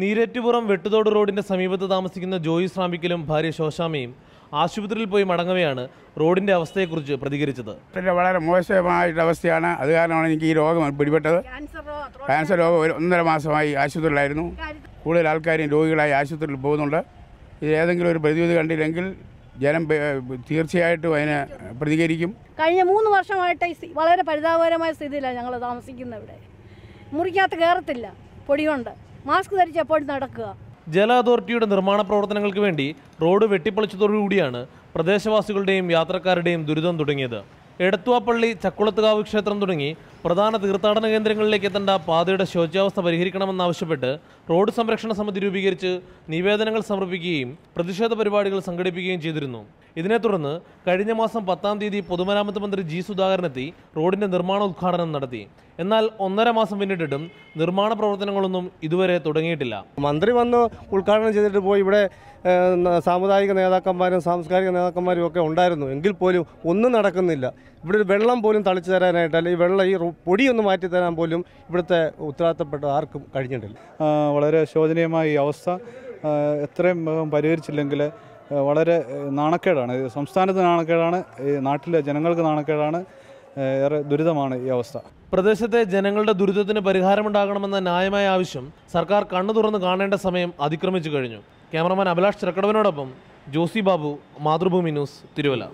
നീരേറ്റുപുറം വെട്ടുതോട് റോഡിന്റെ സമീപത്ത് താമസിക്കുന്ന ജോയി ശ്രാമിക്കലും ഭാര്യ ശോശാമയും ആശുപത്രിയിൽ പോയി മടങ്ങവെയാണ് റോഡിന്റെ അവസ്ഥയെക്കുറിച്ച് പ്രതികരിച്ചത്. പിന്നെ വളരെ മോശമായിട്ടുള്ള അവസ്ഥയാണ്. അത് കാരണമാണ് എനിക്ക് ഈ രോഗം പിടിപെട്ടത്. ക്യാൻസർ രോഗം ഒരു ഒന്നര മാസമായി ആശുപത്രിയിലായിരുന്നു. കൂടുതൽ ആൾക്കാരും രോഗികളായി ആശുപത്രിയിൽ പോകുന്നുണ്ട്. ഇത് ഏതെങ്കിലും ഒരു പ്രതിവിധി കണ്ടില്ലെങ്കിൽ ജനം തീർച്ചയായിട്ടും അതിനെ പ്രതികരിക്കും. കഴിഞ്ഞ മൂന്ന് വർഷമായിട്ട് വളരെ പരിതാപകരമായ സ്ഥിതിയിലാണ് ഞങ്ങൾ താമസിക്കുന്നത് ഇവിടെ. മുറിക്കകത്ത് കയറത്തില്ല. പൊടി കൊണ്ട് മാസ്ക് ധരിച്ച് എപ്പോഴും നടക്കുക? ജല അതോറിറ്റിയുടെ നിർമ്മാണ പ്രവർത്തനങ്ങൾക്ക് വേണ്ടി റോഡ് വെട്ടിപ്പൊളിച്ചതോടുകൂടിയാണ് പ്രദേശവാസികളുടെയും യാത്രക്കാരുടെയും ദുരിതം തുടങ്ങിയത്. എടത്തുവാപ്പള്ളി ചക്കുളത്തുകാവ് ക്ഷേത്രം തുടങ്ങി പ്രധാന തീർത്ഥാടന കേന്ദ്രങ്ങളിലേക്ക് എത്തേണ്ട പാതയുടെ ശോച്യാവസ്ഥ പരിഹരിക്കണമെന്നാവശ്യപ്പെട്ട് റോഡ് സംരക്ഷണ സമിതി രൂപീകരിച്ച് നിവേദനങ്ങൾ സമർപ്പിക്കുകയും പ്രതിഷേധ പരിപാടികൾ സംഘടിപ്പിക്കുകയും ചെയ്തിരുന്നു. ഇതിനെ തുടർന്ന് കഴിഞ്ഞ മാസം പത്താം തീയതി പൊതുമരാമത്ത് മന്ത്രി ജി സുധാകരനെത്തി റോഡിന്റെ നിർമ്മാണ ഉദ്ഘാടനം നടത്തി. എന്നാൽ ഒന്നര മാസം പിന്നിട്ടിട്ടും നിർമ്മാണ പ്രവർത്തനങ്ങളൊന്നും ഇതുവരെ തുടങ്ങിയിട്ടില്ല. മന്ത്രി വന്ന് ഉദ്ഘാടനം ചെയ്തിട്ട് പോയി. ഇവിടെ സാമുദായിക നേതാക്കന്മാരും സാംസ്കാരിക നേതാക്കന്മാരും ഒക്കെ ഉണ്ടായിരുന്നു. എങ്കിൽ പോലും ഒന്നും നടക്കുന്നില്ല. ഇവിടെ ഒരു വെള്ളം പോലും തളിച്ചു തരാനായിട്ട് അല്ലെങ്കിൽ വെള്ളം ഈ പൊടിയൊന്നും മാറ്റി തരാൻ പോലും ഇവിടുത്തെ ഉത്തരവാദിത്തപ്പെട്ട ആർക്കും കഴിഞ്ഞിട്ടില്ല. വളരെ ശോചനീയമായ ഈ അവസ്ഥ. എത്രയും വേഗം പരിഹരിച്ചില്ലെങ്കിൽ വളരെ നാണക്കേടാണ്. സംസ്ഥാനത്ത് നാണക്കേടാണ് ഈ നാട്ടിലെ ജനങ്ങൾക്ക് നാണക്കേടാണ് ഏറെ ദുരിതമാണ് ഈ അവസ്ഥ. പ്രദേശത്തെ ജനങ്ങളുടെ ദുരിതത്തിന് പരിഹാരമുണ്ടാകണമെന്ന ന്യായമായ ആവശ്യം സർക്കാർ കണ്ണു തുറന്ന് കാണേണ്ട സമയം അതിക്രമിച്ചു കഴിഞ്ഞു. ക്യാമറമാൻ അഭിലാഷ് ചിറക്കടവനോടൊപ്പം ജോസി ബാബു മാതൃഭൂമി ന്യൂസ് തിരുവല്ല.